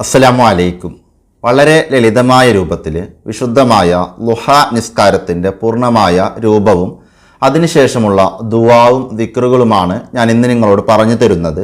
അസ്സലാമു അലൈക്കും വളരെ ലളിതമായ രൂപത്തിൽ വിശുദ്ധമായ ലുഹ നിസ്കാരത്തിന്റെ പൂർണമായ രൂപവും അതിനുശേഷമുള്ള ദുവാവും ദിക്റുകളുമാണ് ഞാൻ ഇന്ന് നിങ്ങളോട് പറഞ്ഞു തരുന്നത്.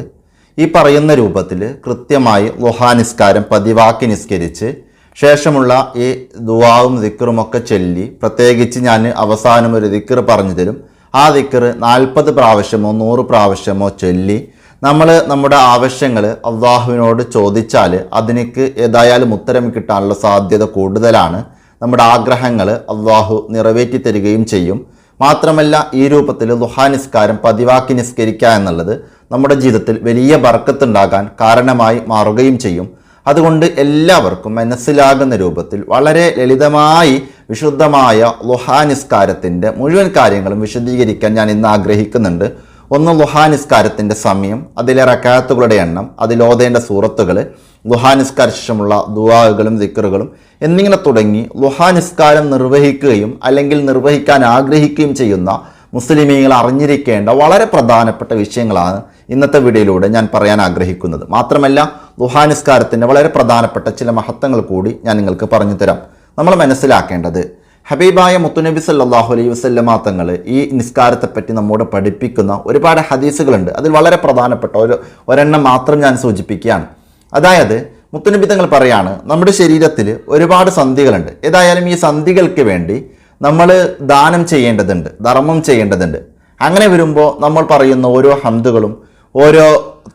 ഈ പറയുന്ന രൂപത്തിൽ കൃത്യമായി ലുഹ നിസ്കാരം പതിവാക്കി നിസ്കരിച്ച് ശേഷമുള്ള ഈ ദുവാവും ദിക്റുമൊക്കെ ചൊല്ലി പ്രത്യേകിച്ച് ഞാൻ അവസാനം ഒരു ദിക്ർ പറഞ്ഞു തരും. ആ ദിക്ർ നാൽപ്പത് പ്രാവശ്യമോ നൂറ് പ്രാവശ്യമോ ചൊല്ലി നമ്മൾ നമ്മുടെ ആവശ്യങ്ങൾ അള്ളാഹുവിനോട് ചോദിച്ചാൽ അതിനേക്ക് ഏതായാലും ഉത്തരം കിട്ടാനുള്ള സാധ്യത കൂടുതലാണ്. നമ്മുടെ ആഗ്രഹങ്ങൾ അള്ളാഹു നിറവേറ്റി തരികയും ചെയ്യും. മാത്രമല്ല ഈ രൂപത്തിൽ ദുഹാ നിസ്കാരം പതിവാക്കി നിസ്കരിക്കുക എന്നുള്ളത് നമ്മുടെ ജീവിതത്തിൽ വലിയ ബർക്കത്തുണ്ടാകാൻ കാരണമായി മാറുകയും ചെയ്യും. അതുകൊണ്ട് എല്ലാവർക്കും മനസ്സിലാകുന്ന രൂപത്തിൽ വളരെ ലളിതമായി വിശുദ്ധമായ ലുഹാനിസ്കാരത്തിന്റെ മുഴുവൻ കാര്യങ്ങളും വിശദീകരിക്കാൻ ഞാൻ ഇന്ന് ആഗ്രഹിക്കുന്നുണ്ട്. ഒന്ന് ലുഹാ നിസ്കാരത്തിന്റെ സമയം അതിലെ റക്കാത്തുകളുടെ എണ്ണം അതിലോതേണ്ട സൂറത്തുകൾ ലുഹാ നിസ്കാര ശേഷമുള്ള ദുവാകളും ദിക്കറുകളും എന്നിങ്ങനെ തുടങ്ങി ലുഹാ നിസ്കാരം നിർവഹിക്കുകയും അല്ലെങ്കിൽ നിർവഹിക്കാൻ ആഗ്രഹിക്കുകയും ചെയ്യുന്ന മുസ്ലിമീങ്ങൾ അറിഞ്ഞിരിക്കേണ്ട വളരെ പ്രധാനപ്പെട്ട വിഷയങ്ങളാണ് ഇന്നത്തെ വീഡിയോയിലൂടെ ഞാൻ പറയാൻ ആഗ്രഹിക്കുന്നത്. മാത്രമല്ല ലുഹാ നിസ്കാരത്തിന്റെ വളരെ പ്രധാനപ്പെട്ട ചില മഹത്വങ്ങൾ കൂടി ഞാൻ നിങ്ങൾക്ക് പറഞ്ഞു തരാം. നമ്മൾ മനസ്സിലാക്കേണ്ടത് ഹബീബായ മുത്തുനബി സല്ലാഹു അലൈഹി വസ്ലമാ തങ്ങൾ ഈ നിസ്കാരത്തെപ്പറ്റി നമ്മോട് പഠിപ്പിക്കുന്ന ഒരുപാട് ഹദീസുകളുണ്ട്. അതിൽ വളരെ പ്രധാനപ്പെട്ട ഒരു ഒരെണ്ണം മാത്രം ഞാൻ സൂചിപ്പിക്കുകയാണ്. അതായത് മുത്തുനബി തങ്ങൾ പറയാണ് നമ്മുടെ ശരീരത്തിൽ ഒരുപാട് സന്ധികളുണ്ട്. ഏതായാലും ഈ സന്ധികൾക്ക് വേണ്ടി നമ്മൾ ദാനം ചെയ്യേണ്ടതുണ്ട് ധർമ്മം ചെയ്യേണ്ടതുണ്ട്. അങ്ങനെ വരുമ്പോൾ നമ്മൾ പറയുന്ന ഓരോ ഹന്തുകളും ഓരോ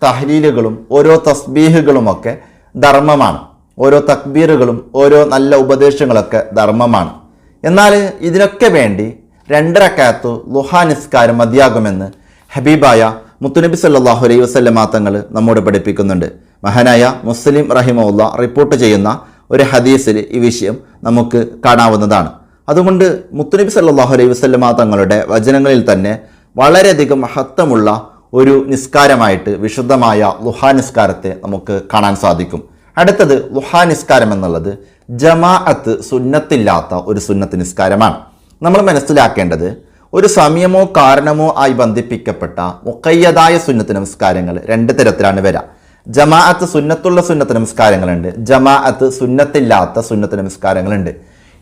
തഹലീലുകളും ഓരോ തസ്ബീഹുകളുമൊക്കെ ധർമ്മമാണ്. ഓരോ തക്ബീറുകളും ഓരോ നല്ല ഉപദേശങ്ങളൊക്കെ ധർമ്മമാണ്. എന്നാൽ ഇതിനൊക്കെ വേണ്ടി രണ്ടരക്കാത്തു ലുഹാ നിസ്കാരം മതിയാകുമെന്ന് ഹബീബായ മുത്തുനബി സല്ലാഹു അലൈ വസ്ലമാ തങ്ങൾ നമ്മോട് പഠിപ്പിക്കുന്നുണ്ട്. മഹാനായ മുസ്ലിം റഹിമുല്ല റിപ്പോർട്ട് ചെയ്യുന്ന ഒരു ഹദീസിൽ ഈ വിഷയം നമുക്ക് കാണാവുന്നതാണ്. അതുകൊണ്ട് മുത്തുനബി സല്ലാഹു അലൈ വസ്ലമാ തങ്ങളുടെ വചനങ്ങളിൽ തന്നെ വളരെയധികം മഹത്വമുള്ള ഒരു നിസ്കാരമായിട്ട് വിശുദ്ധമായ ലുഹാ നിസ്കാരത്തെ നമുക്ക് കാണാൻ സാധിക്കും. അടുത്തത് ലുഹാ നിസ്കാരം എന്നുള്ളത് ജമാഅത്ത് സുന്നത്തില്ലാത്ത ഒരു സുന്നത്ത് നിസ്കാരമാണ്. നമ്മൾ മനസ്സിലാക്കേണ്ടത് ഒരു സമയമോ കാരണമോ ആയി ബന്ധിപ്പിക്കപ്പെട്ട മുക്കയ്യതായ സുന്നത്ത് നമസ്കാരങ്ങൾ രണ്ട് തരത്തിലാണ് വരിക ജമാഅത്ത് സുന്നത്തുള്ള സുന്നത്ത് നമസ്കാരങ്ങളുണ്ട് ജമാഅത്ത് സുന്നത്തില്ലാത്ത സുന്നത്ത് നമസ്കാരങ്ങളുണ്ട്.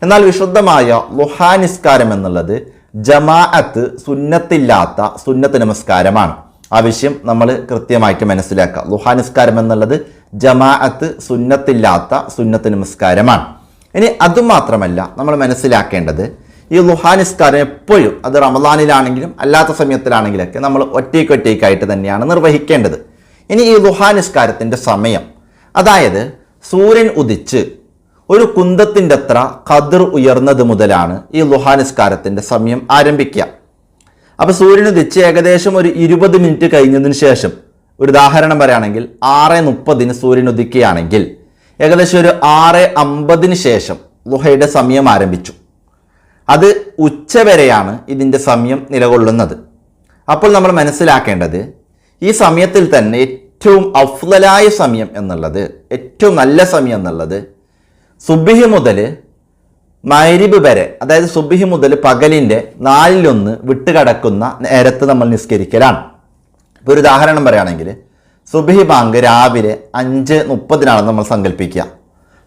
എന്നാൽ വിശുദ്ധമായ ലുഹാ നിസ്കാരം എന്നുള്ളത് ജമാഅത്ത് സുന്നത്തില്ലാത്ത സുന്നത്ത് നമസ്കാരമാണ്. ആവശ്യം നമ്മൾ കൃത്യമായിട്ട് മനസ്സിലാക്കുക. ലുഹാ നിസ്കാരം എന്നുള്ളത് ജമാഅത്ത് സുന്നത്തില്ലാത്ത സുന്നത്ത് നമസ്കാരമാണ് ഇനി അതുമാത്രമല്ല നമ്മൾ മനസ്സിലാക്കേണ്ടത് ഈ ലുഹാ നിസ്കാരം എപ്പോഴും അത് റമദാനിലാണെങ്കിലും അല്ലാത്ത സമയത്തിലാണെങ്കിലൊക്കെ നമ്മൾ ഒറ്റയ്ക്കൊറ്റയ്ക്കായിട്ട് തന്നെയാണ് നിർവഹിക്കേണ്ടത്. ഇനി ഈ ലുഹാ നിസ്കാരത്തിന്റെ സമയം. അതായത് സൂര്യൻ ഉദിച്ച് ഒരു കുന്തത്തിന്റെ അത്ര കതിർ ഉയർന്നത് മുതലാണ് ഈ ലുഹാ നിസ്കാരത്തിന്റെ സമയം ആരംഭിക്കുക. അപ്പോൾ സൂര്യൻ ഉദിച്ച് ഏകദേശം ഒരു ഇരുപത് മിനിറ്റ് കഴിഞ്ഞതിന് ശേഷം ഒരു ഉദാഹരണം പറയുകയാണെങ്കിൽ ആറ് മുപ്പതിന് സൂര്യൻ ഉദിക്കുകയാണെങ്കിൽ ഏകദേശം ഒരു ആറ് അമ്പതിന് ശേഷം ലുഹയുടെ സമയം ആരംഭിച്ചു. അത് ഉച്ചവരെയാണ് ഇതിന്റെ സമയം നിലകൊള്ളുന്നത്. അപ്പോൾ നമ്മൾ മനസ്സിലാക്കേണ്ടത് ഈ സമയത്തിൽ തന്നെ ഏറ്റവും അഫ്ലലായ സമയം എന്നുള്ളത് ഏറ്റവും നല്ല സമയം എന്നുള്ളത് സുബിഹി മുതൽ മൈരിബ് വരെ അതായത് സുബിഹി മുതൽ പകലിന്റെ നാലിലൊന്ന് വിട്ടുകടക്കുന്ന നേരത്ത് നമ്മൾ നിസ്കരിക്കലാണ്. ഇപ്പോൾ ഒരു ഉദാഹരണം പറയുകയാണെങ്കിൽ സുബിഹി ബാങ്ക് രാവിലെ അഞ്ച് മുപ്പതിനാണെന്ന് നമ്മൾ സങ്കല്പിക്കുക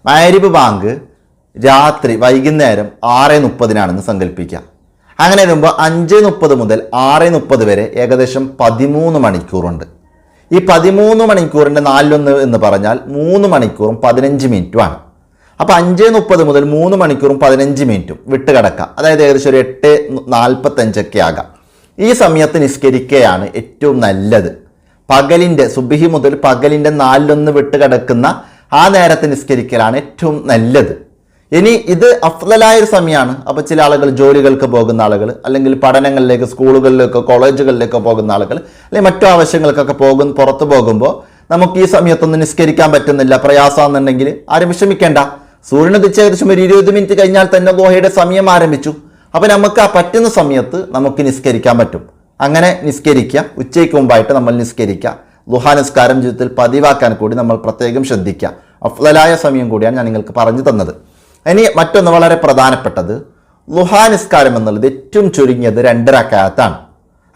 മാരിബ് ബാങ്ക് രാത്രി വൈകുന്നേരം ആറ് മുപ്പതിനാണെന്ന് സങ്കല്പിക്കുക അങ്ങനെ വരുമ്പോൾ അഞ്ച് മുപ്പത് മുതൽ ആറ് മുപ്പത് വരെ ഏകദേശം പതിമൂന്ന് മണിക്കൂറുണ്ട്. ഈ പതിമൂന്ന് മണിക്കൂറിന്റെ നാലിലൊന്ന് എന്ന് പറഞ്ഞാൽ മൂന്ന് മണിക്കൂറും പതിനഞ്ച് മിനിറ്റുമാണ് അപ്പോൾ അഞ്ച് മുപ്പത് മുതൽ മൂന്ന് മണിക്കൂറും പതിനഞ്ച് മിനിറ്റും വിട്ട് കിടക്കാം അതായത് ഏകദേശം ഒരു എട്ട് നാൽപ്പത്തഞ്ചൊക്കെ ആകാം. ഈ സമയത്ത് നിസ്കരിക്കുകയാണ് ഏറ്റവും നല്ലത്. പകലിന്റെ സുബിഹി മുതൽ പകലിന്റെ നാലിലൊന്ന് വിട്ട് കിടക്കുന്ന ആ നേരത്ത് നിസ്കരിക്കലാണ് ഏറ്റവും നല്ലത്. ഇനി ഇത് അഫ്ലലായ ഒരു സമയമാണ്. അപ്പോൾ ചില ആളുകൾ ജോലികൾക്ക് പോകുന്ന ആളുകൾ അല്ലെങ്കിൽ പഠനങ്ങളിലേക്ക് സ്കൂളുകളിലേക്കോ കോളേജുകളിലേക്കോ പോകുന്ന ആളുകൾ അല്ലെങ്കിൽ മറ്റു ആവശ്യങ്ങൾക്കൊക്കെ പോകുന്ന പുറത്ത് പോകുമ്പോൾ നമുക്ക് ഈ സമയത്തൊന്നും നിസ്കരിക്കാൻ പറ്റുന്നില്ല. പ്രയാസമെന്നുണ്ടെങ്കിൽ ആരും വിഷമിക്കേണ്ട. സൂര്യൻ ഉദിച്ച് ഏകദേശം ഒരു ഇരുപത് മിനിറ്റ് കഴിഞ്ഞാൽ തന്നെ ഗോഹയുടെ സമയം ആരംഭിച്ചു. അപ്പോൾ നമുക്ക് ആ പറ്റുന്ന സമയത്ത് നമുക്ക് നിസ്കരിക്കാൻ പറ്റും. അങ്ങനെ നിസ്കരിക്കുക. ഉച്ചയ്ക്ക് മുമ്പായിട്ട് നമ്മൾ നിസ്കരിക്കുക. ദുഹാ നിസ്കാരം ജീവിതത്തിൽ പതിവാക്കാൻ കൂടി നമ്മൾ പ്രത്യേകം ശ്രദ്ധിക്കുക. അഫ്ലലായ സമയം കൂടിയാണ് ഞാൻ നിങ്ങൾക്ക് പറഞ്ഞു തന്നത്. ഇനി മറ്റൊന്ന് വളരെ പ്രധാനപ്പെട്ടത്. ലുഹാ നിസ്കാരം എന്നുള്ളത് ഏറ്റവും ചുരുങ്ങിയത് രണ്ടരക്കാലത്താണ്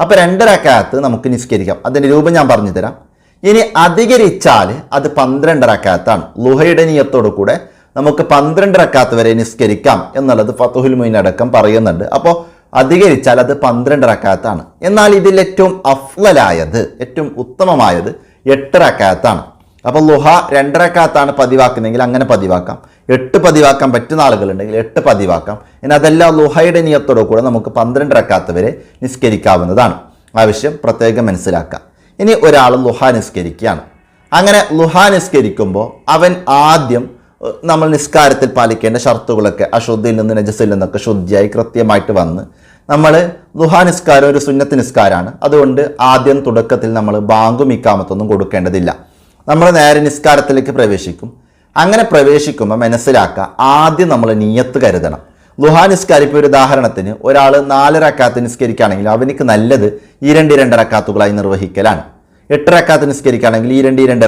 അപ്പോൾ രണ്ടരക്കാലത്ത് നമുക്ക് നിസ്കരിക്കാം. അതിന്റെ രൂപം ഞാൻ പറഞ്ഞു തരാം ഇനി അധികരിച്ചാൽ അത് പന്ത്രണ്ട് റക്കാത്താണ് ലുഹയുടെ നിയത്തോടു കൂടെ നമുക്ക് പന്ത്രണ്ട് റക്കാത്ത് വരെ നിസ്കരിക്കാം എന്നുള്ളത് ഫത്തുഹുൽ മൊയ്ൻ അടക്കം പറയുന്നുണ്ട്. അപ്പോൾ അധികരിച്ചാൽ അത് പന്ത്രണ്ട് റക്കാത്താണ്. എന്നാൽ ഇതിൽ ഏറ്റവും അഫ്ലലായത് ഏറ്റവും ഉത്തമമായത് എട്ട് റക്കാത്താണ്. അപ്പോൾ ലുഹ രണ്ടരക്കാത്താണ് പതിവാക്കുന്നതെങ്കിൽ അങ്ങനെ പതിവാക്കാം. എട്ട് പതിവാക്കാൻ പറ്റുന്ന ആളുകളുണ്ടെങ്കിൽ എട്ട് പതിവാക്കാം. ഇനി അതെല്ലാം ലുഹയുടെ നിയത്തോടു കൂടെ നമുക്ക് പന്ത്രണ്ട് റക്കാത്ത് വരെ നിസ്കരിക്കാവുന്നതാണ്. ആവശ്യം പ്രത്യേകം മനസ്സിലാക്കാം ഇനി ഒരാൾ ലുഹ നിസ്കരിക്കുകയാണ്. അങ്ങനെ ലുഹ നിസ്കരിക്കുമ്പോൾ അവൻ ആദ്യം നമ്മൾ നിസ്കാരത്തിൽ പാലിക്കേണ്ട ഷർത്തുകളൊക്കെ അശുദ്ധിയിൽ നിന്ന് നജസിൽ നിന്നൊക്കെ ശുദ്ധിയായി കൃത്യമായിട്ട് വന്ന് നമ്മൾ ദുഹാ നിസ്കാരം ഒരു സുന്നത്ത് നിസ്കാരമാണ്. അതുകൊണ്ട് ആദ്യം തുടക്കത്തിൽ നമ്മൾ ബാങ്കും ഇക്കാമത്തൊന്നും കൊടുക്കേണ്ടതില്ല. നമ്മൾ നേരെ നിസ്കാരത്തിലേക്ക് പ്രവേശിക്കും. അങ്ങനെ പ്രവേശിക്കുമ്പോൾ മനസ്സിലാക്കുക ആദ്യം നമ്മൾ നീയത്ത് കരുതണം. ദുഹാ നിസ്കാരം ഇപ്പോൾ ഒരു ഉദാഹരണത്തിന് ഒരാൾ നാല് റക്കാത്ത് നിസ്കരിക്കുകയാണെങ്കിൽ അവനിക്ക് നല്ലത് ഈ രണ്ട് രണ്ട് നിർവഹിക്കലാണ്. എട്ട് റക്കാത്ത് നിസ്കരിക്കുകയാണെങ്കിൽ ഈ രണ്ട് രണ്ട്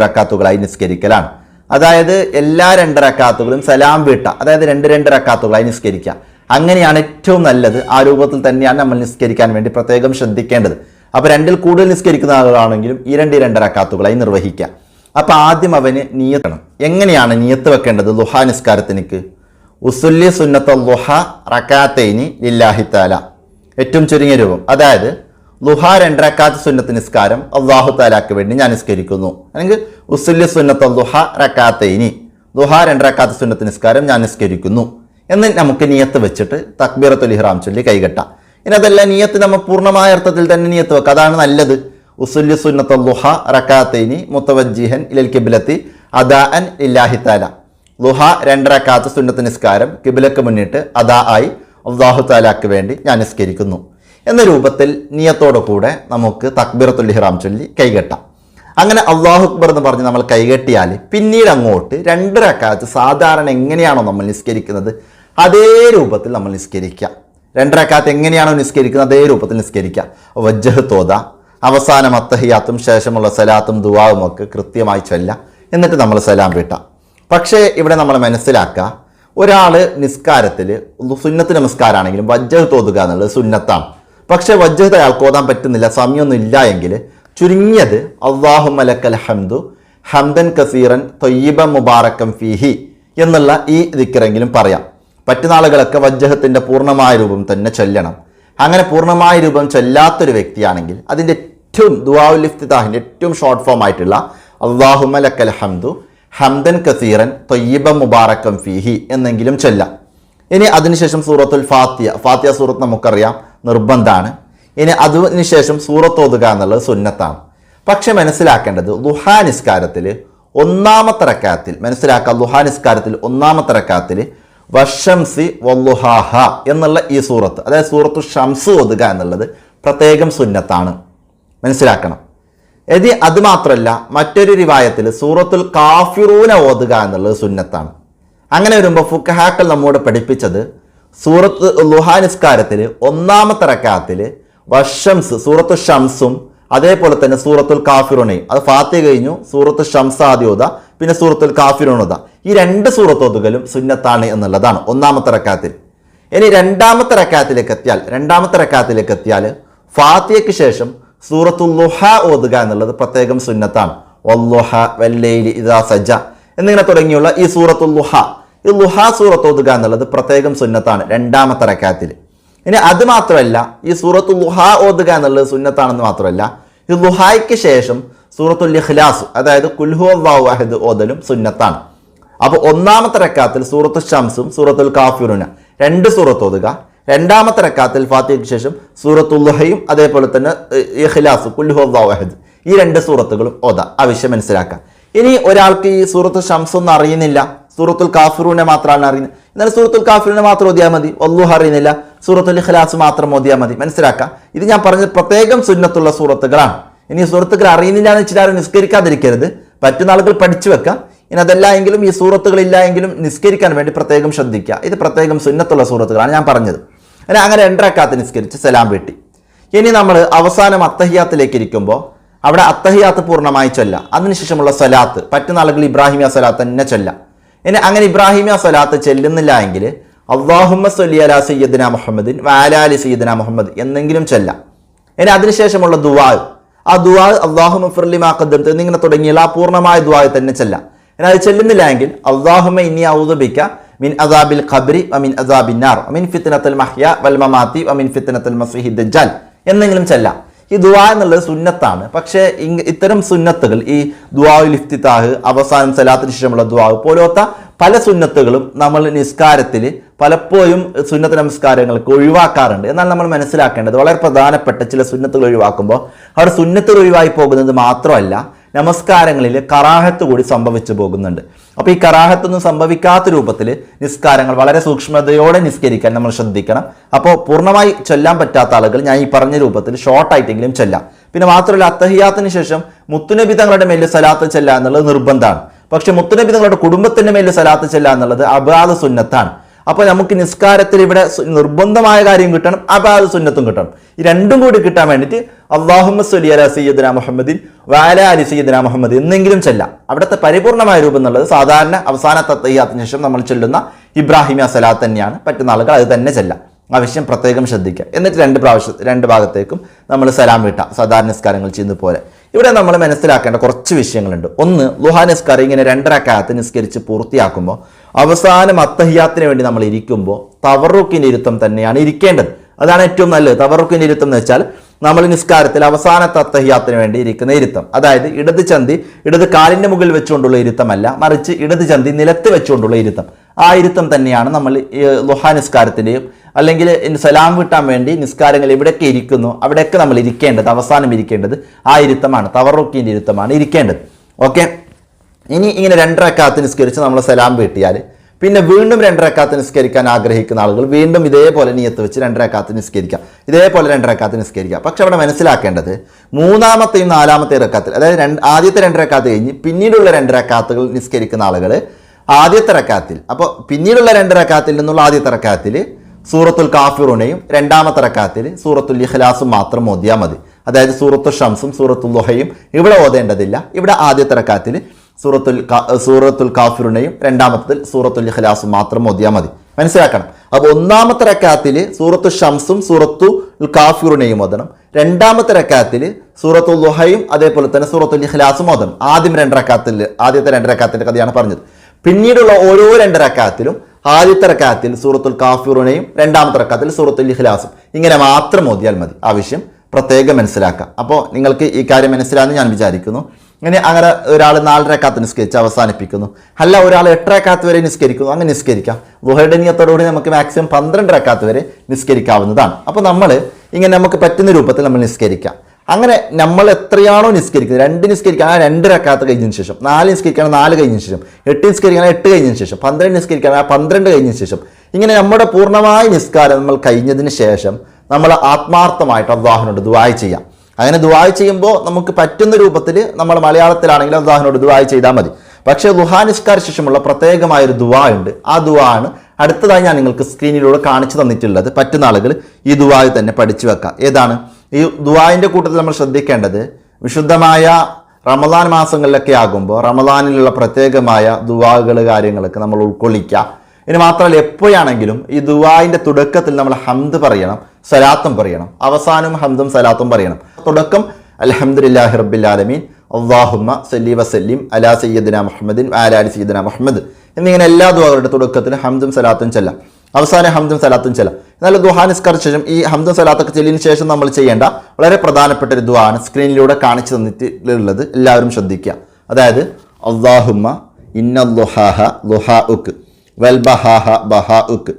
നിസ്കരിക്കലാണ്. അതായത് എല്ലാ രണ്ട് റക്കാത്തുകളും സലാം വീട്ട. അതായത് രണ്ട് രണ്ട് റക്കാത്തുകളായി നിസ്കരിക്കുക. അങ്ങനെയാണ് ഏറ്റവും നല്ലത് ആ രൂപത്തിൽ തന്നെയാണ് നമ്മൾ നിസ്കരിക്കാൻ വേണ്ടി പ്രത്യേകം ശ്രദ്ധിക്കേണ്ടത്. അപ്പോൾ രണ്ടിൽ കൂടുതൽ നിസ്കരിക്കുന്ന ആളുകളാണെങ്കിലും ഈ രണ്ട് രണ്ട് റക്കാത്തുകളായി നിർവഹിക്കുക. അപ്പോൾ ആദ്യം അവന് നിയത്തണം എങ്ങനെയാണ് നിയത്ത് വെക്കേണ്ടത് ലുഹാ നിസ്കാരത്തിനിക്ക്? ഉസുല്ലി സുന്നത്ത ലുഹ റക്കാത്തൈനി ലില്ലാഹിത്താല ഏറ്റവും ചുരുങ്ങിയ രൂപം. അതായത് ലുഹ രണ്ടരക്കാത്ത് സുന്നത്ത് നിസ്കാരം അള്ളാഹു താലാക്ക് വേണ്ടി ഞാൻ നിസ്കരിക്കുന്നു. അല്ലെങ്കിൽ ഉസുല്യ സുന്നത്ത് ലുഹ റക്കാത്തൈനി ലുഹ രണ്ടരക്കാത്ത് സുന്നത്ത് നിസ്കാരം ഞാൻ നിസ്കരിക്കുന്നു. എന്ന് നമുക്ക് നിയത്ത് വെച്ചിട്ട് തക്ബീറത്തുൽ ഇഹ്റാം ചൊല്ലി കൈകെട്ടാം. ഇനി അതെല്ലാം നിയത്ത് നമ്മൾ പൂർണമായ അർത്ഥത്തിൽ തന്നെ നിയത്ത് വെക്കുക. അതാണ് നല്ലത്. ഉസുല്യ സുന്നത്ത് ലുഹ റക്കാത്തൈനി മുത്തവജ്ജിഹൻ ഇലൽ കിബിലത്തി അദാ അൻ ഇല്ലാഹി താല ലുഹ രണ്ടരക്കാത്ത സുന്നത്ത് നിസ്കാരം കിബിലക്ക് മുന്നിട്ട് അദാ ആയി അള്ളാഹു താലാക്ക് വേണ്ടി ഞാൻ നിസ്കരിക്കുന്നു. എന്ന രൂപത്തിൽ നിയത്തോടു കൂടെ നമുക്ക് തക്ബീറത്തുൽ ഇഹ്റാം ചൊല്ലി കൈകെട്ടാം. അങ്ങനെ അള്ളാഹു അക്ബർ എന്ന് പറഞ്ഞ് നമ്മൾ കൈകെട്ടിയാൽ പിന്നീട് അങ്ങോട്ട് രണ്ട് രക്കാലത്ത് സാധാരണ എങ്ങനെയാണോ നമ്മൾ നിസ്കരിക്കുന്നത് അതേ രൂപത്തിൽ നമ്മൾ നിസ്കരിക്കുക രണ്ട് റക്കാത്ത് എങ്ങനെയാണോ നിസ്കരിക്കുന്നത് അതേ രൂപത്തിൽ നിസ്കരിക്കുക വജ്ജഹ് തോത അവസാനം അത്തഹിയാത്തും ശേഷമുള്ള സലാത്തും ദുവാവും ഒക്കെ കൃത്യമായി ചൊല്ല. എന്നിട്ട് നമ്മൾ സലാം വീട്ടാം. പക്ഷേ ഇവിടെ നമ്മൾ മനസ്സിലാക്കുക ഒരാൾ നിസ്കാരത്തിൽ സുന്നത്ത് നമസ്കാരമാണെങ്കിലും വജ്ജഹ് തോതുക എന്നുള്ളത് സുന്നത്താണ്. പക്ഷേ വജ്ജഹത്ത് അയാൾക്ക് ഓതാൻ പറ്റുന്നില്ല സമയമൊന്നും ഇല്ല എങ്കിൽ ചുരുങ്ങിയത് അള്ളാഹു മലക്കൽ ഹംദു ഹംദൻ കസീറൻ തൊയ്യബ മുബാറക്കം ഫിഹി എന്നുള്ള ഈ ദിക്കറെങ്കിലും പറയാം. പറ്റുന്ന ആളുകളൊക്കെ വജ്ജഹത്തിന്റെ പൂർണമായ രൂപം തന്നെ ചൊല്ലണം. അങ്ങനെ പൂർണമായ രൂപം ചൊല്ലാത്തൊരു വ്യക്തിയാണെങ്കിൽ അതിന്റെ ഏറ്റവും ദുവാഉൽ ഇഫ്തിതാഹിന്റെ ഏറ്റവും ഷോർട്ട് ഫോം ആയിട്ടുള്ള അള്ളാഹു മലക്കൽ ഹംദു ഹംദൻ കസീറൻ തൊയ്യബ മുബാറക്കം ഫിഹി എന്നെങ്കിലും ചൊല്ലാം. ഇനി അതിനുശേഷം സൂറത്തുൽ ഫാത്തിയ ഫാത്തിയ സൂറത്ത് നമുക്കറിയാം നിർബന്ധമാണ്. ഇനി അതിനുശേഷം സൂറത്ത് ഓതുക എന്നുള്ളത് സുന്നത്താണ്. പക്ഷെ മനസ്സിലാക്കേണ്ടത് ലുഹാ നിസ്കാരത്തിൽ ഒന്നാമത്തെ റക്കാത്തിൽ മനസ്സിലാക്കുക ലുഹാ നിസ്കാരത്തിൽ ഒന്നാമത്തെ റക്കാത്തിൽ വഷംസി വല്ലുഹാഹ എന്നുള്ള ഈ സൂറത്ത് അതായത് സൂറത്തു ഷംസ് ഓതുക എന്നുള്ളത് പ്രത്യേകം സുന്നത്താണ്. മനസ്സിലാക്കണം. എതി അത് മാത്രമല്ല മറ്റൊരു റിവായത്തിൽ സൂറത്തുൽ കാഫിറൂന ഓതുക എന്നുള്ളത് സുന്നത്താണ്. അങ്ങനെ വരുമ്പോൾ ഫുക്കഹാക്കൾ നമ്മോട് പഠിപ്പിച്ചത് സൂറത്ത് ലുഹാ നിസ്കാരത്തിൽ ഒന്നാമത്തെ റക്കാത്തിൽ വഷംസ് സൂറത്തു ഷംസും അതേപോലെ തന്നെ സൂറത്തുൽ കാഫിറുണയും അത് ഫാത്തി കഴിഞ്ഞു സൂറത്ത് ഷംസ് ആദ്യോത പിന്നെ സൂറത്തുൽ കാഫിറുണത ഈ രണ്ട് സൂറത്തോതുകളും സുന്നത്താണ് എന്നുള്ളതാണ് ഒന്നാമത്തെ റക്കാത്തിൽ. ഇനി രണ്ടാമത്തെ റക്കാത്തിലേക്ക് എത്തിയാൽ രണ്ടാമത്തെ റക്കാത്തിലേക്ക് എത്തിയാൽ ഫാത്തിയയ്ക്ക് ശേഷം സൂറത്തുൽ ലുഹ ഓതുക എന്നുള്ളത് പ്രത്യേകം സുന്നത്താണ്. ഒല്ലുഹ വെല്ലയിൽ ഇദാ സജ്ജ എന്നിങ്ങനെ തുടങ്ങിയുള്ള ഈ സൂറത്തുൽ ലുഹ. ഈ ലുഹാ സൂറത്ത് ഓതുക എന്നുള്ളത് പ്രത്യേകം സുന്നത്താണ് രണ്ടാമത്തെ റക്കാത്തിൽ. ഇനി അത് മാത്രമല്ല ഈ സൂറത്ത് ലുഹ ഓതുക എന്നുള്ളത് സുന്നത്താണെന്ന് മാത്രമല്ല ഈ ലുഹായ്ക്ക് ശേഷം സൂറത്തുൽ ഇഖ്ലാസ് അതായത് കുൽഹു അള്ളാഹു അഹദ് ഓതലും സുന്നത്താണ്. അപ്പോൾ ഒന്നാമത്തെ റക്കാത്തിൽ സൂറത്തു ഷംസും സൂറത്തുൽ കാഫിറുന രണ്ട് സൂറത്ത് ഓതുക. രണ്ടാമത്തെ റക്കാത്തിൽ ഫാത്തിഹയ്ക്ക് ശേഷം സൂറത്തുൽ സൂറത്തുല്ലുഹയും അതേപോലെ തന്നെ ഇഖ്ലാസ് കുൽഹു അള്ളാഹു അഹദ് ഈ രണ്ട് സൂറത്തുകളും ഓതാം ആവശ്യം മനസ്സിലാക്കാം. ഇനി ഒരാൾക്ക് ഈ സൂറത്ത് ഷംസ് ഒന്നും അറിയുന്നില്ല സൂറത്തുൽ കാഫിറൂനെ മാത്രമാണ് അറിയുന്നത്. എന്നാൽ സൂറത്തുൽ കാഫിറൂനെ മാത്രം ഓതിയാൽ മതി. ഒല്ലുഹ അറിയുന്നില്ല. സൂറത്തുൽ ഇഖ്ലാസ് മാത്രം ഓതിയാൽ മതി. മനസ്സിലാക്കാം? ഇത് ഞാൻ പറഞ്ഞത് പ്രത്യേകം സുന്നത്തുള്ള സൂറത്തുകളാണ്. ഇനി ഈ സൂറത്തുകൾ അറിയുന്നില്ല എന്ന് വെച്ചിട്ട് ആരും നിസ്കരിക്കാതിരിക്കരുത്. പറ്റുന്ന ആളുകൾ പഠിച്ചു വെക്കാം. ഇനി അതല്ല എങ്കിലും ഈ സൂറത്തുകൾ ഇല്ല എങ്കിലും നിസ്കരിക്കാൻ വേണ്ടി പ്രത്യേകം ശ്രദ്ധിക്കുക. ഇത് പ്രത്യേകം സുന്നത്തുള്ള സൂറത്തുകളാണ് ഞാൻ പറഞ്ഞത്. അങ്ങനെ അങ്ങനെ രണ്ടരക്കാത്ത് നിസ്കരിച്ച് സലാം വെട്ടി. ഇനി നമ്മൾ അവസാനം അത്തഹിയാത്തിലേക്ക് ഇരിക്കുമ്പോൾ അവിടെ അത്തഹിയാത്ത് പൂർണമായി ചൊല്ല. അതിനുശേഷമുള്ള സലാത്ത്. പറ്റുന്ന ആളുകൾ ഇബ്രാഹിമിയ സലാത്ത് തന്നെ ചൊല്ല. ഇനി അങ്ങനെ ഇബ്രാഹിമിയ സ്വലാത്ത് ചെല്ലുന്നില്ല എങ്കിൽ അള്ളാഹുമ്മ സൊല്ലി അലാ സയ്യദിന മുഹമ്മദിൻ വാലാലി സയ്യദിന മുഹമ്മദ് എന്നെങ്കിലും ചെല്ലാം. ഇനി അതിനുശേഷമുള്ള ദുവാ ആ ദുആ അള്ളാഹു മഫർലി മാക്കദ്ദം എന്നിങ്ങനെ തുടങ്ങിയുള്ള ആ പൂർണമായ ദുആ തന്നെ ചെല്ലാം. ഇനി അത് ചെല്ലുന്നില്ല എങ്കിൽ അള്ളാഹുമ ഇനി ഔദബിക്ക മിൻ അദാബിൽ ഖബ്രി വമിൻ അദാബിൻ നാർ വമിൻ ഫിത്തനത്തൽ മഹ്യ വൽ മമാതി വമിൻ ഫിത്നത്തുൽ മസീഹി ദജ്ജാൽ എന്നെങ്കിലും ചെല്ലാം. ഈ ദുവാ എന്നുള്ളത് സുന്നത്താണ്. പക്ഷേ ഇത്തരം സുന്നത്തുകൾ ഈ ദുആഉൽ ഇഫ്തിതാഹ് അവസാനം സലാത്തിന് ശേഷമുള്ള ദുആ പോലത്തെ പല സുന്നത്തുകളും നമ്മൾ നിസ്കാരത്തിൽ പലപ്പോഴും സുന്നത്ത് നമസ്കാരങ്ങൾക്ക് ഒഴിവാക്കാറുണ്ട്. എന്നാൽ നമ്മൾ മനസ്സിലാക്കേണ്ടത് വളരെ പ്രധാനപ്പെട്ട ചില സുന്നത്തുകൾ ഒഴിവാക്കുമ്പോൾ അവിടെ സുന്നത്തുകൾ ഒഴിവായി പോകുന്നത് മാത്രമല്ല നമസ്കാരങ്ങളിൽ കറാഹത്ത് കൂടി സംഭവിച്ചു പോകുന്നുണ്ട്. അപ്പോൾ ഈ കറാഹത്തൊന്നും സംഭവിക്കാത്ത രൂപത്തിൽ നിസ്കാരങ്ങൾ വളരെ സൂക്ഷ്മതയോടെ നിസ്കരിക്കാൻ നമ്മൾ ശ്രദ്ധിക്കണം. അപ്പോൾ പൂർണമായി ചൊല്ലാൻ പറ്റാത്ത ആളുകൾ ഞാൻ ഈ പറഞ്ഞ രൂപത്തിൽ ഷോർട്ടായിട്ടെങ്കിലും ചെല്ലാം. പിന്നെ മാത്രമല്ല അത്തഹിയാത്തിന് ശേഷം മുത്തുനബി തങ്ങളുടെ മേലിൽ സലാത്ത് ചെല്ലുക എന്നുള്ളത് നിർബന്ധമാണ്. പക്ഷെ മുത്തുനബി തങ്ങളുടെ കുടുംബത്തിന്റെ മേലിൽ സലാത്ത് ചെല്ലുക എന്നുള്ളത് സുന്നത്താണ്. അപ്പോൾ നമുക്ക് നിസ്കാരത്തിൽ ഇവിടെ നിർബന്ധമായ കാര്യം കിട്ടണം അബാദ സുന്നത്തും കിട്ടണം. ഈ രണ്ടും കൂടി കിട്ടാൻ വേണ്ടിയിട്ട് അള്ളാഹുമ്മ സുലി അല സയ്യദ്ന മുഹമ്മദിൻ വാല അലി സയ്യദ്ന മുഹമ്മദ് എന്നെങ്കിലും ചെല്ലാം. അവിടുത്തെ പരിപൂർണമായ രൂപം എന്നുള്ളത് സാധാരണ അവസാന തത്തയ്യാത്തിന് ശേഷം നമ്മൾ ചെല്ലുന്ന ഇബ്രാഹിമിയ സലാത്ത് തന്നെയാണ്. പറ്റുന്ന ആളുകൾ അത് തന്നെ ചെല്ലാം. ആവശ്യം പ്രത്യേകം ശ്രദ്ധിക്കുക. എന്നിട്ട് രണ്ട് പ്രാവശ്യം രണ്ട് ഭാഗത്തേക്കും നമ്മൾ സലാം വിട്ട സാധാരണ നിസ്കാരങ്ങൾ ചെയ്യുന്ന പോലെ. ഇവിടെ നമ്മൾ മനസ്സിലാക്കേണ്ട കുറച്ച് വിഷയങ്ങളുണ്ട്. ഒന്ന് ലുഹാ നിസ്കാരം ഇങ്ങനെ രണ്ടരക്കാലത്ത് നിസ്കരിച്ച് പൂർത്തിയാക്കുമ്പോൾ അവസാനം അത്തഹിയാത്തിന് വേണ്ടി നമ്മൾ ഇരിക്കുമ്പോൾ തവറുക്കിന്റെ ഇരുത്തം തന്നെയാണ് ഇരിക്കേണ്ടത്. അതാണ് ഏറ്റവും നല്ലത്. തവറുക്കിന്റെ ഇരുത്തം എന്ന് വെച്ചാൽ നമ്മൾ നിസ്കാരത്തിൽ അവസാനത്തെ അത്തഹിയാത്തിന് വേണ്ടി ഇരിക്കുന്ന ഇരുത്തം. അതായത് ഇടത് ചന്തി ഇടത് കാലിന്റെ മുകളിൽ വെച്ചുകൊണ്ടുള്ള ഇരുത്തമല്ല മറിച്ച് ഇടത് ചന്തി നിലത്ത് വെച്ചുകൊണ്ടുള്ള ഇരുത്തം. ആ ഇരുത്തം തന്നെയാണ് നമ്മൾ ലുഹാ നിസ്കാരത്തിന്റെയും അല്ലെങ്കിൽ സലാം വിട്ടാൻ വേണ്ടി നിസ്കാരങ്ങൾ എവിടെയൊക്കെ ഇരിക്കുന്നു അവിടെയൊക്കെ നമ്മൾ ഇരിക്കേണ്ടത് അവസാനം ഇരിക്കേണ്ടത് ആ ഇരുത്തമാണ് തവറുക്കിന്റെ ഇരുത്തമാണ് ഇരിക്കേണ്ടത്. ഓക്കെ? ഇനി ഇങ്ങനെ രണ്ടരക്കാത്ത് നിസ്കരിച്ച് നമ്മൾ സലാം വീട്ടിയാൽ പിന്നെ വീണ്ടും രണ്ടരക്കാത്ത് നിസ്കരിക്കാൻ ആഗ്രഹിക്കുന്ന ആളുകൾ വീണ്ടും ഇതേപോലെ നിയത്ത് വെച്ച് രണ്ടരക്കാത്ത് നിസ്കരിക്കാം. ഇതേപോലെ രണ്ടരക്കാത്ത് നിസ്കരിക്കാം. പക്ഷെ അവിടെ മനസ്സിലാക്കേണ്ടത് മൂന്നാമത്തെയും നാലാമത്തെയും റക്കാത്തിൽ അതായത് രണ്ട് ആദ്യത്തെ രണ്ടരക്കാത്ത് കഴിഞ്ഞ് പിന്നീടുള്ള രണ്ടരക്കാത്തുകൾ നിസ്കരിക്കുന്ന ആളുകൾ ആദ്യത്തെ റക്കാത്തിൽ. അപ്പോൾ പിന്നീടുള്ള രണ്ടരക്കാത്തിൽ നിന്നുള്ള ആദ്യത്തെ റക്കാത്തിൽ സൂറത്തുൽ കാഫിറുനെയും രണ്ടാമത്തെ റക്കാത്തിൽ സൂറത്തുൽ ഇഖ്ലാസും മാത്രം ഓതിയാൽ മതി. അതായത് സൂറത്തു ഷംസും സൂറത്തുൽ ലുഹയും ഇവിടെ ഓതേണ്ടതില്ല. ഇവിടെ ആദ്യത്തെ റക്കാത്തിൽ സൂറത്തുൽ സൂറത്തുൽ കാഫിറുനെയും രണ്ടാമത്തതിൽ സൂറത്തുൽ ഇഖ്ലാസും മാത്രം ഓതിയാൽ മതി. മനസ്സിലാക്കണം? അപ്പോൾ ഒന്നാമത്തെ റക്കാത്തിൽ സൂറത്തു ഷംസും സൂറത്തു കാഫിറുനെയും ഓതണം. രണ്ടാമത്തെ റക്കാത്തിൽ സൂറത്തുൽ ലുഹയും അതേപോലെ തന്നെ സൂറത്തുൽ ഇഖ്ലാസും ഓതണം. ആദ്യം രണ്ട് റക്കാത്തിൽ ആദ്യത്തെ രണ്ട് റക്കാത്തിന്റെ കഥയാണ് പറഞ്ഞത്. പിന്നീടുള്ള ഓരോ രണ്ട് റക്കാത്തിലും ആദ്യത്തെ റക്കാത്തിൽ സൂറത്തുൽ കാഫിറുനെയും രണ്ടാമത്തെ റക്കാത്തിൽ സൂറത്തുൽ ഇഖ്ലാസും. ഇങ്ങനെ മാത്രം ഓതിയാൽ മതി. ആവശ്യം പ്രത്യേകം മനസ്സിലാക്കാം. അപ്പോൾ നിങ്ങൾക്ക് ഈ കാര്യം മനസ്സിലാകുന്നു ഞാൻ വിചാരിക്കുന്നു. ഇങ്ങനെ അങ്ങനെ ഒരാൾ നാലരക്കാത്ത് നിസ്കരിച്ച് അവസാനിപ്പിക്കുന്നു. അല്ല ഒരാൾ എട്ടരക്കാത്ത് വരെ നിസ്കരിക്കുന്നു. അങ്ങനെ നിസ്കരിക്കാം. നിയത്തോടുകൂടി നമുക്ക് മാക്സിമം പന്ത്രണ്ടരക്കാത്ത് വരെ നിസ്കരിക്കാവുന്നതാണ്. അപ്പോൾ നമ്മൾ ഇങ്ങനെ നമുക്ക് പറ്റുന്ന രൂപത്തിൽ നമ്മൾ നിസ്കരിക്കാം. അങ്ങനെ നമ്മൾ എത്രയാണോ നിസ്കരിക്കുന്നത് രണ്ട് നിസ്കരിക്കാൻ ആ രണ്ട് രക്കാത്ത കഴിഞ്ഞതിന് ശേഷം നാല് നിസ്കരിക്കാൻ നാല് കഴിഞ്ഞതിന് ശേഷം എട്ട് നിസ്കരിക്കാൻ എട്ട് കഴിഞ്ഞതിന് ശേഷം പന്ത്രണ്ട് നിസ്കരിക്കാൻ ആ പന്ത്രണ്ട് കഴിഞ്ഞതിന് ശേഷം ഇങ്ങനെ നമ്മുടെ പൂർണമായ നിസ്കാരം നമ്മൾ കഴിഞ്ഞതിന് ശേഷം നമ്മൾ ആത്മാർത്ഥമായിട്ട് അള്ളാഹുനോട് ദുബായ് ചെയ്യാം. അങ്ങനെ ദുബായ് ചെയ്യുമ്പോൾ നമുക്ക് പറ്റുന്ന രൂപത്തിൽ നമ്മൾ മലയാളത്തിലാണെങ്കിൽ അള്ളാഹുനോട് ദുബായ് ചെയ്താൽ മതി. പക്ഷേ ദുഹാ നിസ്കാര ശേഷമുള്ള പ്രത്യേകമായ ഒരു ദുവാ ഉണ്ട്. ആ ദുവാ ആണ് അടുത്തതായി ഞാൻ നിങ്ങൾക്ക് സ്ക്രീനിലൂടെ കാണിച്ചു തന്നിട്ടുള്ളത്. പറ്റുന്ന ആളുകൾ ഈ ദുവായി തന്നെ പഠിച്ചു വെക്കാം ഏതാണ്? ഈ ദുവായിന്റെ കൂട്ടത്തിൽ നമ്മൾ ശ്രദ്ധിക്കേണ്ടത് വിശുദ്ധമായ റമദാൻ മാസങ്ങളിലൊക്കെ ആകുമ്പോൾ റമദാനിലുള്ള പ്രത്യേകമായ ദുവാകൾ കാര്യങ്ങളൊക്കെ നമ്മൾ ഉൾക്കൊള്ളിക്കുക. ഇനി മാത്രമല്ല എപ്പോഴാണെങ്കിലും ഈ ദുവായിന്റെ തുടക്കത്തിൽ നമ്മൾ ഹംദ് പറയണം സലാത്തും പറയണം അവസാനം ഹംദും സലാത്തും പറയണം. തുടക്കം അൽഹംദുലില്ലാഹി റബ്ബിൽ ആലമീൻ അള്ളാഹുമ്മ സല്ലി വസല്ലിം അലാ സയ്യദിന മുഹമ്മദിൻ ആലാലി സയ്യദിന മുഹമ്മദ് എന്നിങ്ങനെ എല്ലാ ദുവാകളുടെ തുടക്കത്തിൽ ഹംദും സലാത്തും ചെല്ലാം. അവസാനം ഹംദും സലാത്തും ചെല്ലാം. എന്നാൽ ദുഹാ നിസ്കരിച്ച ശേഷം ഈ ഹംദും സലാത്തൊക്കെ ചെല്ലിന് ശേഷം നമ്മൾ ചെയ്യേണ്ട വളരെ പ്രധാനപ്പെട്ട ഒരു ദുഹാണ് സ്ക്രീനിലൂടെ കാണിച്ചു തന്നിട്ടുള്ളത് എല്ലാവരും ശ്രദ്ധിക്കുക. അതായത് അള്ളാഹുമ്മ ഇന്നല്ലുഹാഹ ലുഹാ ഉക്ക് വൽ ബഹാഹ ബഹാ ഉക്ക്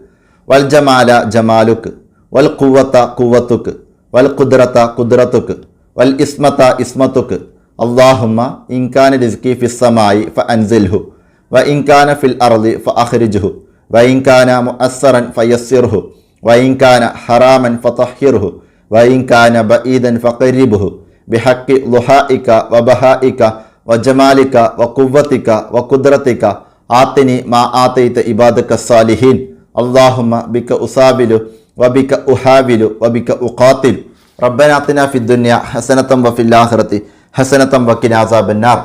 വൽ ജമാല ജമാലുക്ക് വൽ കുവത്ത കുവത്തുക്ക് വൽ കുദ്രത്ത കുദ്രത്തുക്ക് വൽ ഇസ്മത്ത ഇസ്മത്തുക്ക് അള്ളാഹുമ്മ ഇൻകാന റിസ്കി ഫിസ്സമായി ഫ അൻസിൽഹു വ ഇൻകാന ഫിൽ അർദി ഫ അഖ്രിജ്ഹു വ ഇൻകാന മുഅസ്സറൻ ഫയസ്സിർഹു വ ഇൻകാന ഹറാമൻ ഫതഹിർഹു വ ഇൻകാന ബഈദൻ ഫഖരിബ്ഹു ബിഹഖി ളുഹായിക വ ബഹായിക വ ജമാലിക വ ഖുവ്വതിക വ ഖുദ്റതിക ആത്തിനി മാ ആത്തൈത്ത് ഇബാദ് സാലിഹീൻ. അള്ളാഹുമ ബിക്ക ഉസാബിലു വബിക്ക ഉഹാബിലു വബിക്ക ഉഖാത്തിൽ റബ്ബനാത്തിന ഫിദുന്യ ഹസനത്തം വഫില്ലാഹിറത്തി ഹസനത്തം വക്കിനാസാബന്നാർ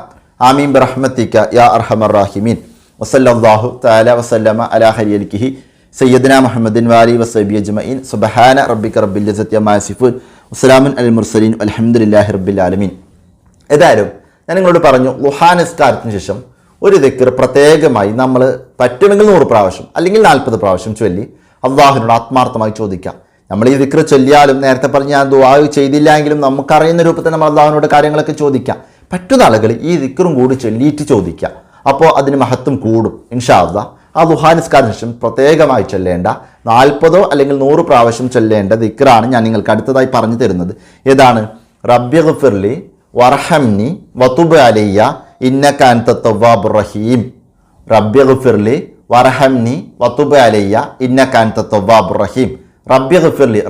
ആമീം ബ്രഹ്മത്തിക്ക യാ അർഹമർ റാഹിമീൻ. വസല്ലാഹു താല വസല്ലമ അലാ അലിഖി സയ്യദ്ന മുഹമ്മദിൻ വാലി വസബി അജ്മീൻ സുബഹാന റബ്ബിക്ക റബ്ബിൽ സത്യമായ സിഫുൻ ഉസ്ലാമുൻ അൽ മുർസലീൻ. അലഹമുല്ലാഹി റബ്ബിൽ ആലമീൻ. ഏതായാലും ഞാൻ നിങ്ങളോട് പറഞ്ഞു ലുഹാ നിസ്കാരത്തിന് ശേഷം ഒരു ദിക്കർ പ്രത്യേകമായി നമ്മൾ പറ്റുമെങ്കിൽ നൂറ് പ്രാവശ്യം അല്ലെങ്കിൽ നാൽപ്പത് പ്രാവശ്യം ചൊല്ലി അള്ളാഹുനോട് ആത്മാർത്ഥമായി ചോദിക്കാം. നമ്മൾ ഈ ദിക്കർ ചൊല്ലിയാലും നേരത്തെ പറഞ്ഞ ഞാൻ ദുആ ചെയ്തില്ലെങ്കിലും നമുക്കറിയുന്ന രൂപത്തിൽ നമ്മൾ അള്ളാഹുനോട് കാര്യങ്ങളൊക്കെ ചോദിക്കാം. പറ്റുന്ന ആളുകൾ ഈ ദിക്കറും കൂടി ചൊല്ലിയിട്ട് ചോദിക്കാം. അപ്പോൾ അതിന് മഹത്വം കൂടും. ഇൻഷാ അള്ളാ ആ ദുഹാനിസ്കാരത്തിന് ശേഷം പ്രത്യേകമായി ചൊല്ലേണ്ട നാൽപ്പതോ അല്ലെങ്കിൽ നൂറ് പ്രാവശ്യം ചൊല്ലേണ്ട ദിക്റാണ് ഞാൻ നിങ്ങൾക്ക് അടുത്തതായി പറഞ്ഞു തരുന്നത്. ഏതാണ്? റബ്യ ഗഫിർലി വർഹംനി വതുബ് അലയ്യ ഇന്നക അൻത തവ്വാബുർ റഹീം. വർഹംനി വതുബ് അലയ്യ ഇന്ന അൻത തവ്വാബുർ റഹീം.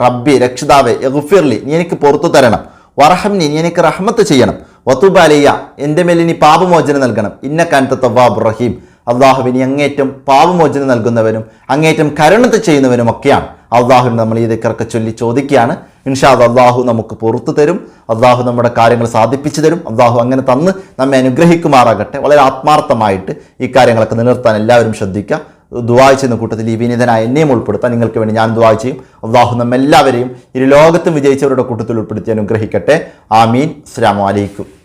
റബ്ബി രക്ഷിതാവെ ഗഫിർലി നീ എനിക്ക് പുറത്തു തരണം. വറഹംനി നീ എനിക്ക് റഹ്മത്ത് ചെയ്യണം. വത്തുബ അലയ്യ എന്റെ മേൽ നീ പാപമോചനം നൽകണം. ഇന്ന അൻത തവ്വാബുർ റഹീം. അള്ളാഹുവിന് അങ്ങേറ്റം പാപമോചനം നൽകുന്നവനും അങ്ങേറ്റം കരുണത്ത് ചെയ്യുന്നവനും അള്ളാഹുവിന് നമ്മൾ ഈ ദിക്കറൊക്കെ ചൊല്ലി ചോദിക്കുകയാണ്. ഇൻഷാദ് അള്ളാഹു നമുക്ക് പുറത്തു തരും. അള്ളാഹു നമ്മുടെ കാര്യങ്ങൾ സാധിപ്പിച്ചു തരും. അള്ളാഹു അങ്ങനെ തന്ന് നമ്മെ അനുഗ്രഹിക്കുമാറാകട്ടെ. വളരെ ആത്മാർത്ഥമായിട്ട് ഈ കാര്യങ്ങളൊക്കെ നിലനിർത്താൻ എല്ലാവരും ശ്രദ്ധിക്കുക. ദുവായ് ചെയ്യുന്ന കൂട്ടത്തിൽ ഈ വിനീതനായ എന്നെയും ഉൾപ്പെടുത്താൻ നിങ്ങൾക്ക് വേണ്ടി ഞാൻ ദുവായ് ചെയ്യും. അള്ളാഹു നമ്മെല്ലാവരെയും ഇരു ലോകത്തും വിജയിച്ചവരുടെ കൂട്ടത്തിൽ ഉൾപ്പെടുത്തി അനുഗ്രഹിക്കട്ടെ. ആമീൻ. അസ്സാം വലൈക്കും